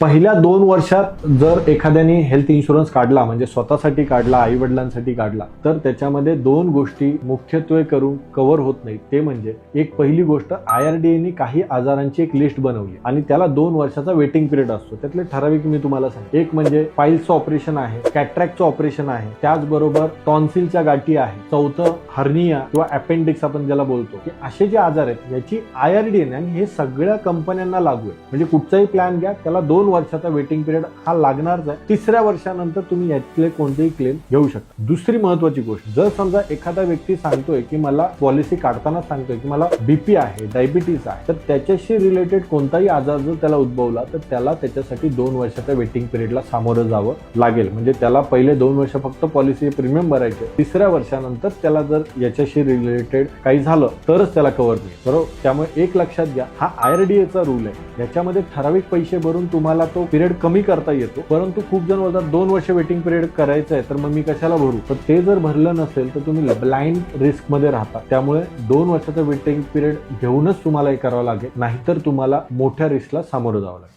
पहिल्या दोन वर्षात जर एखाद्याने हेल्थ इन्शुरन्स काढला म्हणजे स्वतःसाठी काढला आई वडिलांसाठी काढला तर त्याच्यामध्ये दोन गोष्टी मुख्यत्वे करून कव्हर होत नाही ते म्हणजे एक पहिली गोष्ट आय आर डी एने काही आजारांची एक लिस्ट बनवली आणि त्याला दोन वर्षाचा वेटिंग पिरियड असतो. त्यातले ठराविक मी तुम्हाला सांग एक म्हणजे फाईलचं ऑपरेशन आहे कॅट्रॅक्टचं ऑपरेशन आहे त्याचबरोबर टॉन्सिलच्या गाठी आहे चौथं हर्निया किंवा अपेंडिक्स आपण ज्याला बोलतो. की असे जे आजार आहेत याची आय आर डी एन आणि हे सगळ्या कंपन्यांना लागू आहे. म्हणजे कुठचाही प्लॅन घ्या त्याला दोन वर्षाचा वेटिंग पिरियड हा लागणारच आहे. तिसऱ्या वर्षानंतर तुम्ही यातले कोणतेही क्लेम घेऊ शकता. दुसरी महत्वाची गोष्ट जर समजा एखादा व्यक्ती सांगतोय की मला पॉलिसी काढताना सांगतोय की मला बीपी आहे डायबिटीज आहे तर त्याच्याशी रिलेटेड कोणताही आजार जर त्याला उद्भवला तर त्याला त्याच्यासाठी दोन वर्षाच्या वेटिंग पिरियडला सामोरं जावं लागेल. म्हणजे त्याला पहिले दोन वर्ष फक्त पॉलिसी प्रीमियम भरायचे तिसऱ्या वर्षानंतर त्याला जर याच्याशी रिलेटेड काही झालं तरच त्याला कव्हर मिळेल बरोबर? त्यामुळे एक लक्षात घ्या हा आयआरडीएचा रूल आहे. याच्यामध्ये ठराविक पैसे भरून तुम्हाला तो पिरियड कमी करता येतो. परंतु खूप जण बोलतात दोन वर्ष वेटिंग पिरियड करायचं आहे तर मग मी कशाला भरू? तर ते जर भरलं नसेल तर तुम्ही ब्लाइंड रिस्कमध्ये राहता. त्यामुळे दोन वर्षाचा वेटिंग पिरियड घेऊनच तुम्हाला हे करावं लागेल. नाहीतर तुम्हाला मोठ्या रिस्कला सामोरं जावं लागेल.